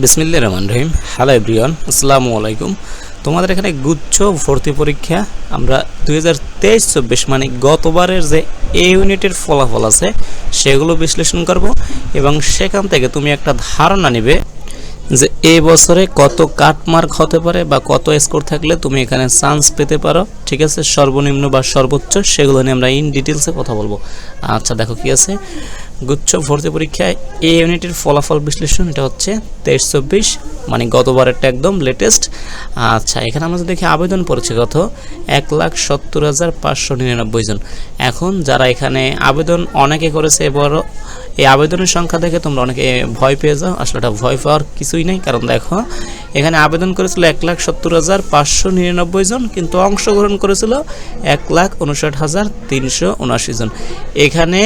বিসমিল্লা রহমান রহিম। Hello everyone আসসালামু আলাইকুম। তোমাদের এখানে গুচ্ছ ভর্তি পরীক্ষা। আমরা দুই হাজার তেইশ চব্বিশ মানে গতবারের যে এ ইউনিটের ফলাফল আছে, সেগুলো বিশ্লেষণ করব এবং সেখান থেকে তুমি একটা ধারণা নেবে যে এই বছরে কত কাটমার্ক হতে পারে বা কত স্কোর থাকলে তুমি এখানে চান্স পেতে পারো। ঠিক আছে? সর্বনিম্ন বা সর্বোচ্চ, সেগুলো নিয়ে আমরা ইন ডিটেলসে কথা বলব। আচ্ছা দেখো কি আছে। গুচ্ছ ভর্তি পরীক্ষায় এ ইউনিটের ফলাফল বিশ্লেষণ, এটা হচ্ছে তেইশ চব্বিশ। মানে গতবারেরটা একদম লেটেস্ট আচ্ছা এখানে আমরা দেখি আবেদন পড়েছে কত? এক লাখ সত্তর হাজার পাঁচশো নিরানব্বই জন। এখন যারা এখানে আবেদন অনেকে করেছে এবারও এই আবেদনের সংখ্যা দেখে তোমরা অনেকে ভয় পেয়ে যাও। আসলে এটা ভয় পাওয়ার কিছুই নেই, কারণ দেখো এখানে আবেদন করেছিল এক লাখ সত্তর হাজার পাঁচশো নিরানব্বই জন, কিন্তু অংশগ্রহণ করেছিল এক লাখ উনষাট হাজার তিনশো উনআশি জন। এখানে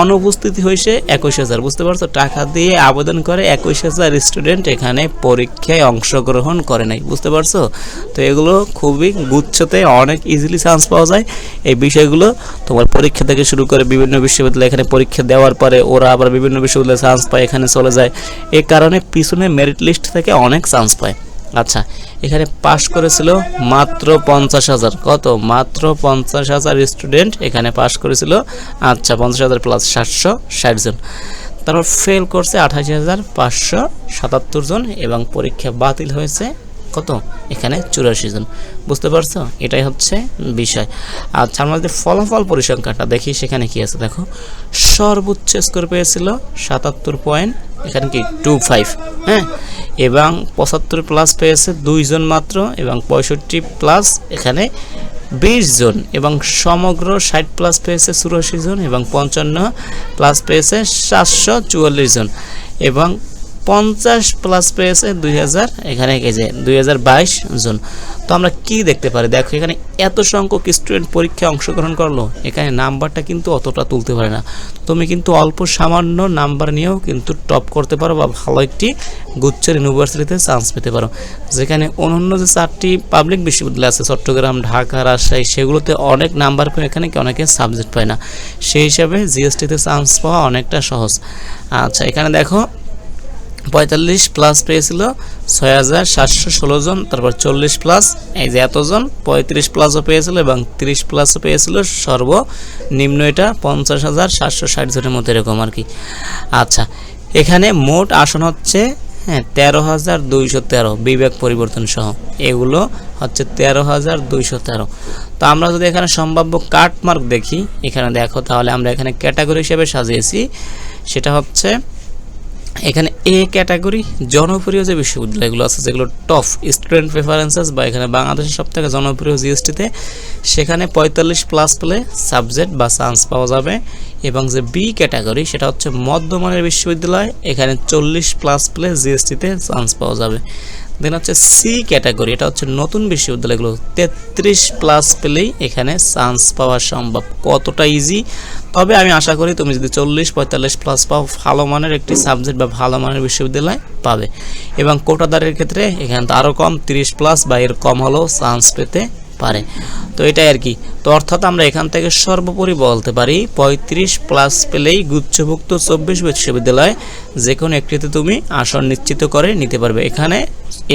অনুপস্থিতি হয়েছে একুশ হাজার, বুঝতে পারছ? টাকা দিয়ে আবেদন করে একুশ হাজার স্টুডেন্ট এখানে পরীক্ষায় অংশগ্রহণ করে নাই, বুঝতে পারছ? তো এগুলো খুবই গুচ্ছতে অনেক ইজিলি চান্স পাওয়া যায়। এই বিষয়গুলো তোমার পরীক্ষা থেকে শুরু করে বিভিন্ন বিশ্ববিদ্যালয় এখানে পরীক্ষা দেওয়ার পরে ওরা আবার বিভিন্ন বিশ্ববিদ্যালয়ে চান্স পায়, এখানে চলে যায়। এই কারণে পিছনে মেরিট লিস্ট থেকে অনেক চান্স পায়। আচ্ছা এখানে পাশ করেছিল মাত্র পঞ্চাশ হাজার। কত? মাত্র পঞ্চাশ হাজার স্টুডেন্ট এখানে পাশ করেছিল। আচ্ছা পঞ্চাশ হাজার প্লাস সাতশো ষাট জন। তারপর ফেল করছে আঠাশি হাজার পাঁচশো সাতাত্তর জন এবং পরীক্ষা বাতিল হয়েছে কত? এখানে চুরাশি জন। বুঝতে পারছ? এটাই হচ্ছে বিষয়। আমরা যদি ফলাফল পরিসংখ্যানটা দেখি, সেখানে কি আছে দেখো। সর্বোচ্চ স্কোর পেয়েছিল সাতাত্তর পয়েন্ট, এখানে কি? টু ফাইভ হ্যাঁ? এবং পঁচাত্তর প্লাস পেয়েছে দুইজন মাত্র, এবং পঁয়ষট্টি প্লাস এখানে বিশ জন, এবং সমগ্র ষাট প্লাস পেয়েছে চুরাশি জন, এবং পঞ্চান্ন প্লাস পেয়েছে সাতশো চুয়াল্লিশ জন। এবং পঞ্চাশ প্লাস পেয়েছে দুই হাজার, এখানে এই দুই হাজার বাইশ জন। তো আমরা কি দেখতে পারি? দেখো, এখানে এত সংখ্যক স্টুডেন্ট পরীক্ষায় অংশগ্রহণ করল, এখানে নাম্বারটা কিন্তু অতটা তুলতে পারে না। তুমি কিন্তু অল্প সামান্য নাম্বার নিয়েও কিন্তু টপ করতে পারো বা ভালো একটি গুচ্ছের ইউনিভার্সিটিতে চান্স পেতে পারো। যেখানে অন্যান্য যে চারটি পাবলিক বিশ্ববিদ্যালয় আছে, চট্টগ্রাম, ঢাকা, রাজশাহী, সেগুলোতে অনেক নাম্বার পেয়ে এখানে অনেকে সাবজেক্ট পায় না। সেই হিসাবে জিএসটিতে চান্স পাওয়া অনেকটা সহজ। আচ্ছা এখানে দেখো পঁয়তাল্লিশ প্লাস পেয়েছিল ছয় হাজার সাতশো ষোলো জন, তারপর চল্লিশ প্লাস এই যে এতজন, পঁয়ত্রিশ প্লাসও পেয়েছিল এবং তিরিশ প্লাসও পেয়েছিল সর্বনিম্ন এটা পঞ্চাশ হাজার সাতশো ষাট জনের মধ্যে এরকম আর কি। আচ্ছা এখানে মোট আসন হচ্ছে হ্যাঁ তেরো হাজার দুইশো তেরো বিবেক পরিবর্তন সহ। এগুলো হচ্ছে তেরো হাজার দুইশো তেরো। তো আমরা যদি এখানে সম্ভাব্য কাটমার্ক দেখি, এখানে দেখো, তাহলে আমরা এখানে ক্যাটাগরি হিসেবে সাজিয়েছি। সেটা হচ্ছে এখানে এ ক্যাটাগরি জনপ্রিয় যে বিশ্ববিদ্যালয়গুলো আছে, যেগুলো টপ স্টুডেন্ট প্রেফারেন্সেস বা এখানে বাংলাদেশের সব থেকে জনপ্রিয় জিএসটিতে, সেখানে পঁয়তাল্লিশ প্লাস পেলে সাবজেক্ট বা চান্স পাওয়া যাবে। এবং যে বি ক্যাটাগরি, সেটা হচ্ছে মধ্যমানের বিশ্ববিদ্যালয়, এখানে চল্লিশ প্লাস পেলে জিএসটিতে চান্স পাওয়া যাবে। দেন হচ্ছে সি ক্যাটাগরি এটা হচ্ছে নতুন বিশ্ববিদ্যালয়গুলো। তেত্রিশ প্লাস পেলেই এখানে চান্স পাওয়া সম্ভব। কতটা ইজি তবে আমি আশা করি তুমি যদি চল্লিশ, পঁয়তাল্লিশ প্লাস পাও, ভালো মানের একটি সাবজেক্ট বা ভালো মানের বিশ্ববিদ্যালয় পাবে। এবং কোটাদারের ক্ষেত্রে এখানে তো আরও কম, তিরিশ প্লাস বা এর কম হলেও চান্স পেতে পারে। তো এটাই আর কি। তো অর্থাৎ আমরা এখান থেকে সর্বোপরি বলতে পারি, পঁয়ত্রিশ প্লাস পেলেই গুচ্ছভুক্ত চব্বিশ বিশ্ববিদ্যালয় যে কোনো একটিতে তুমি আসন নিশ্চিত করে নিতে পারবে। এখানে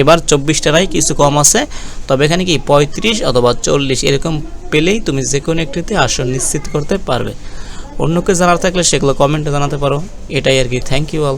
এবার চব্বিশটা নাই, কিছু কম আছে। তবে এখানে কি পঁয়ত্রিশ অথবা চল্লিশ এরকম পেলেই তুমি যে কোনো একটিতে আসন নিশ্চিত করতে পারবে। অন্যকে জানার থাকলে সেগুলো কমেন্টে জানাতে পারো। এটাই আর কি। Thank you all